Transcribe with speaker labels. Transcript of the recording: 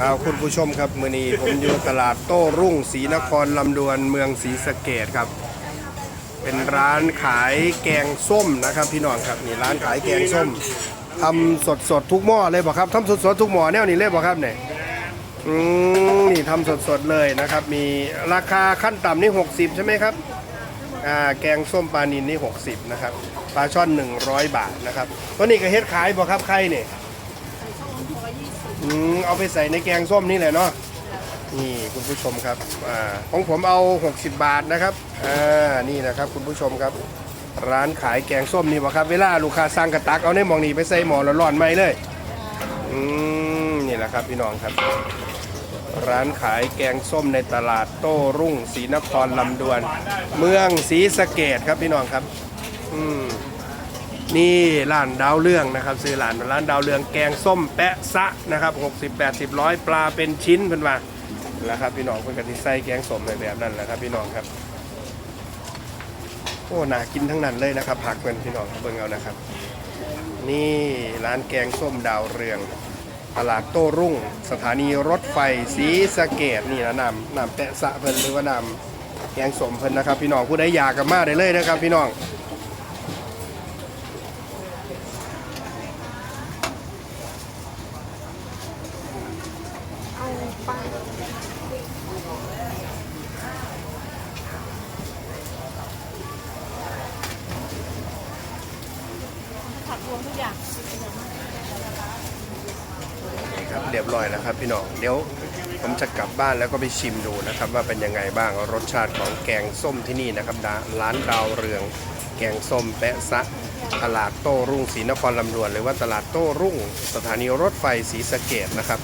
Speaker 1: ครับคุณผู้ชมครับมือนี้ผมอยู่ตลาดโต้รุ่งศรีนครลำดวนเมืองศรีสะเกดครับ เป็นร้านขายแกงส้มนะครับ พี่น้องครับนี่ร้านขายแกงส้มทำสดสดทุกหม้อเลยบอกครับทำสดสดทุกหม้อแนวนี้เลยบอกครับเนี่ยอืมนี่ทำสดสดเลยนะครับ มีราคาขั้นต่ำนี่ 60 ใช่ไหมครับอ่าแกงส้มปลานินนี่ 60 นะครับปลาช่อน 100 บาทนะครับตัวนี้ก็เฮ็ดขายบอกครับใครเนี่ย อืมเอาไปใส่ในแกงส้มนี่แหละเนาะนี่คุณผู้ชมครับอ่าของผมเอา 60 บาทนะครับอ่านี่นะครับคุณผู้ชมครับ ร้านขายแกงส้มนี่บ่ครับ เวลาลูกค้าสั่งกระตักเอาในหมองนี่ไปใส่หมอแล้วร้อนไหมเลยอืมนี่แหละครับพี่น้องครับ ร้านขายแกงส้มในตลาดโต้รุ่งศรีนครลำดวน เมืองศรีสะเกดครับพี่น้องครับ อืม นี่ร้านดาวเรืองนะครับซื้อร้านร้านดาวเรืองแกงส้มแปะซะนะครับ60 80ร้อยปลาเป็นชิ้นเพิ่นว่าแล้วครับพี่น้องเพิ่นก็สิใส่แกงส้มในแบบนั้นแหละครับพี่น้องครับโอ้น่ากินทั้งนั้นเลยนะครับผักเพิ่นพี่น้องเบิ่งเอานะครับ นี่ร้านแกงส้มดาวเรืองตลาดโต้รุ่ง สถานีรถไฟศรีสะเกดนี่นะนำนำแปะซะเพิ่นหรือว่านำแกงส้มเพิ่นนะครับ พี่น้องผู้ใดอยากก็มาได้เลยนะครับ พี่น้อง
Speaker 2: เอาไป ผักรวมทุกอย่าง
Speaker 1: นี่ครับเรียบร้อยแล้วครับพี่น้องเดี๋ยวผมจะกลับบ้านแล้วก็ไปชิมดูนะครับ ว่าเป็นยังไงบ้างรสชาติของแกงส้มที่นี่นะครับร้านร้านดาวเรือง แกงส้มแปะซะตลาดโต้รุ่งศรีนครลำดวน หรือว่าตลาดโต้รุ่ง สถานีรถไฟศรีสะเกดนะครับ